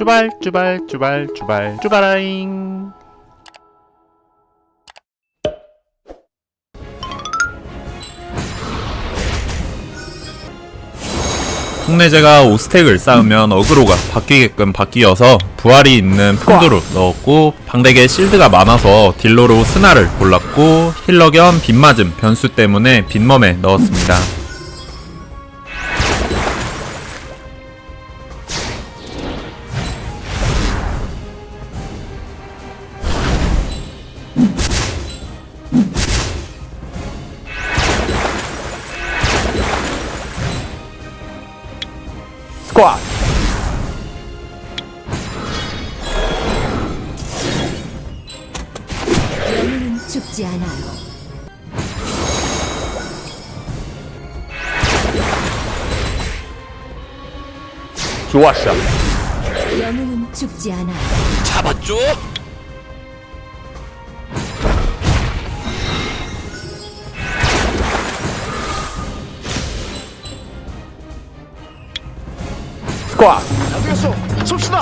쭈발 쭈발 쭈발 쭈발 쭈바라잉 흉내제가 5스택을 쌓으면 어그로가 바뀌게끔 바뀌어서 부활이 있는 푼드로 넣었고 방덱에 실드가 많아서 딜러로 스나를 골랐고 힐러 겸 빗맞음 변수 때문에 빗멈에 넣었습니다. 스쿼트 영웅은 죽지 않아요. 좋았어 영웅은 죽지 않아요. 잡았죠? 스쿼트 안 되겠어. 섭시다.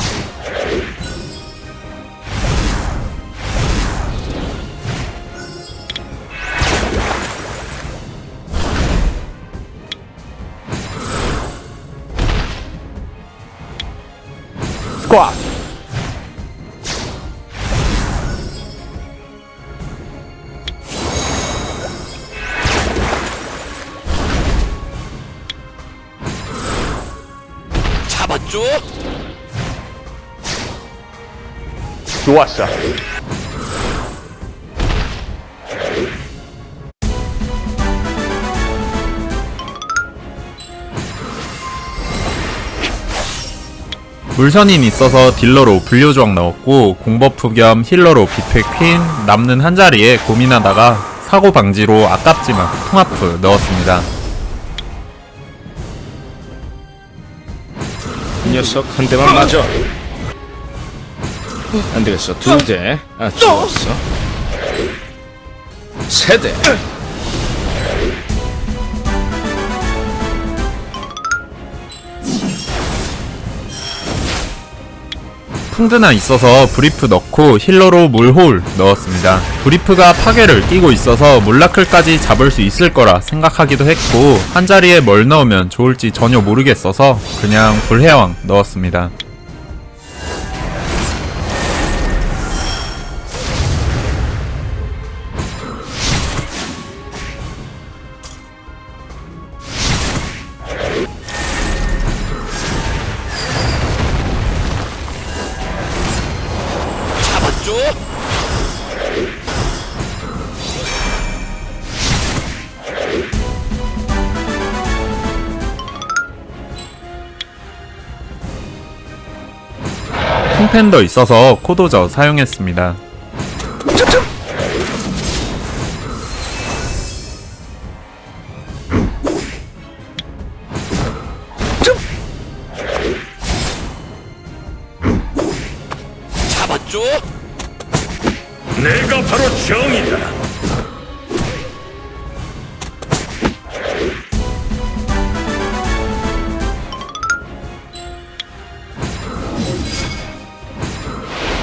스쿼트 잡았죠? 좋았어 물선인 있어서 딜러로 분류조항 넣었고 공버프 겸 힐러로 비트 퀸 남는 한 자리에 고민하다가 사고 방지로 아깝지만 통합프 넣었습니다. 녀석 한 대만 맞아. 안 되겠어. 두 대. 아, 좋았어. 세 대. 풍드나 있어서 브리프 넣고 힐러로 물홀 넣었습니다. 브리프가 파괴를 끼고 있어서 몰라클까지 잡을 수 있을 거라 생각하기도 했고 한 자리에 뭘 넣으면 좋을지 전혀 모르겠어서 그냥 불해왕 넣었습니다. 잡았죠? 킹팬더 있어서 코도저 사용했습니다. 잡았죠? 내가 바로 정이다.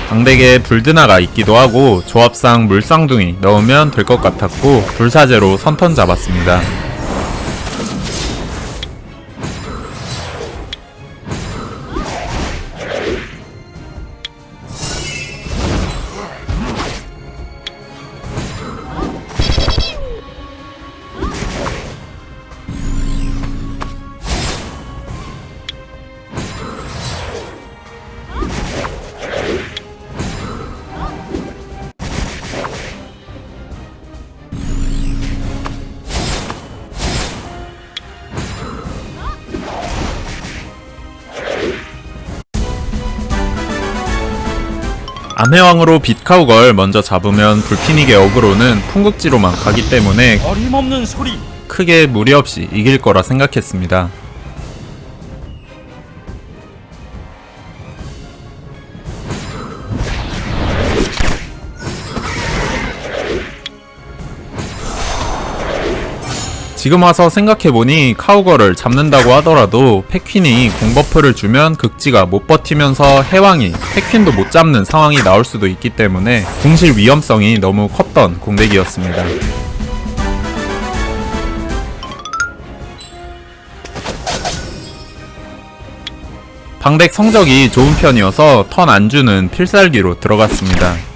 방덱에 불드나가 있기도 하고 조합상 물쌍둥이 넣으면 될 것 같았고 불사제로 선턴 잡았습니다. 암해왕으로 빛카우걸 먼저 잡으면 불피닉의 어그로는 풍국지로만 가기 때문에. 크게 무리 없이 이길 거라 생각했습니다. 지금 와서 생각해보니 카우거를 잡는다고 하더라도 패퀸이 공버프를 주면 극지가 못 버티면서 해왕이 패퀸도 못 잡는 상황이 나올 수도 있기 때문에 궁실 위험성이 너무 컸던 공백이었습니다. 방덱 성적이 좋은 편이어서 턴 안주는 필살기로 들어갔습니다.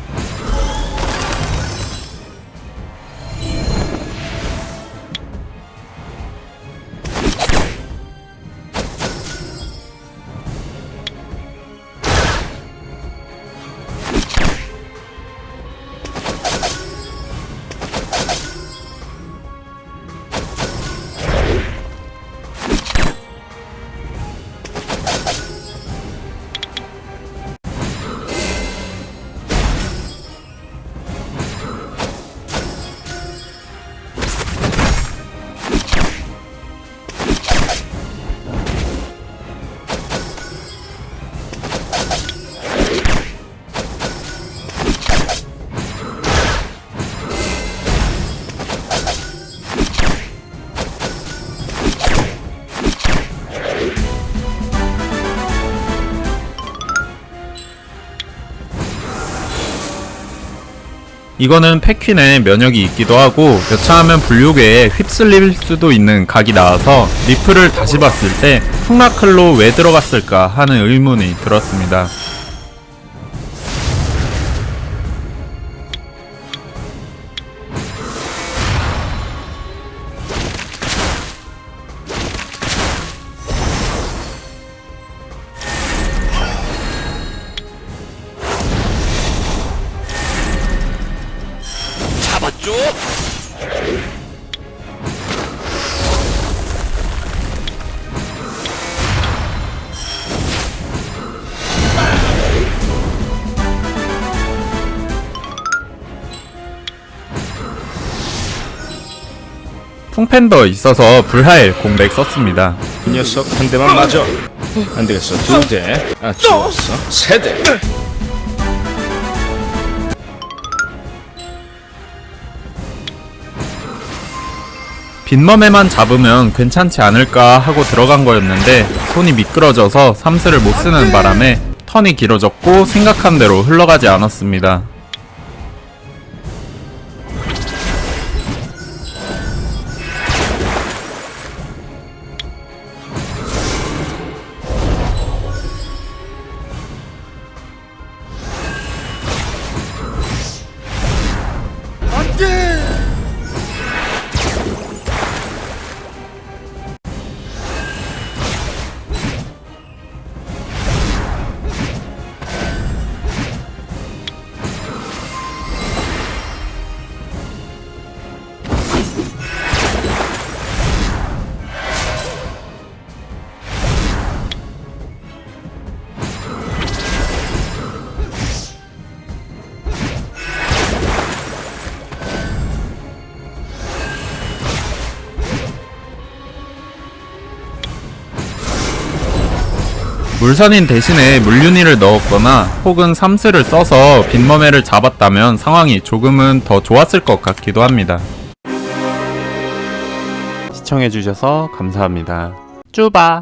이거는 패퀸의 면역이 있기도 하고 여차하면 불욕에 휩쓸릴 수도 있는 각이 나와서 리플을 다시 봤을 때 흑마클로 왜 들어갔을까 하는 의문이 들었습니다. 풍팬더 있어서 불하일 공백 썼습니다. 이 녀석 한 대만 맞아. 안 되겠어. 두 대. 아, 좋았어. 세 대. 빈멈에만 잡으면 괜찮지 않을까 하고 들어간 거였는데 손이 미끄러져서 삼스를 못 쓰는 바람에 턴이 길어졌고 생각한 대로 흘러가지 않았습니다. 물선인 대신에 물륜이를 넣었거나 혹은 삼스를 써서 빈머메를 잡았다면 상황이 조금은 더 좋았을 것 같기도 합니다. 시청해주셔서 감사합니다. 쭈바!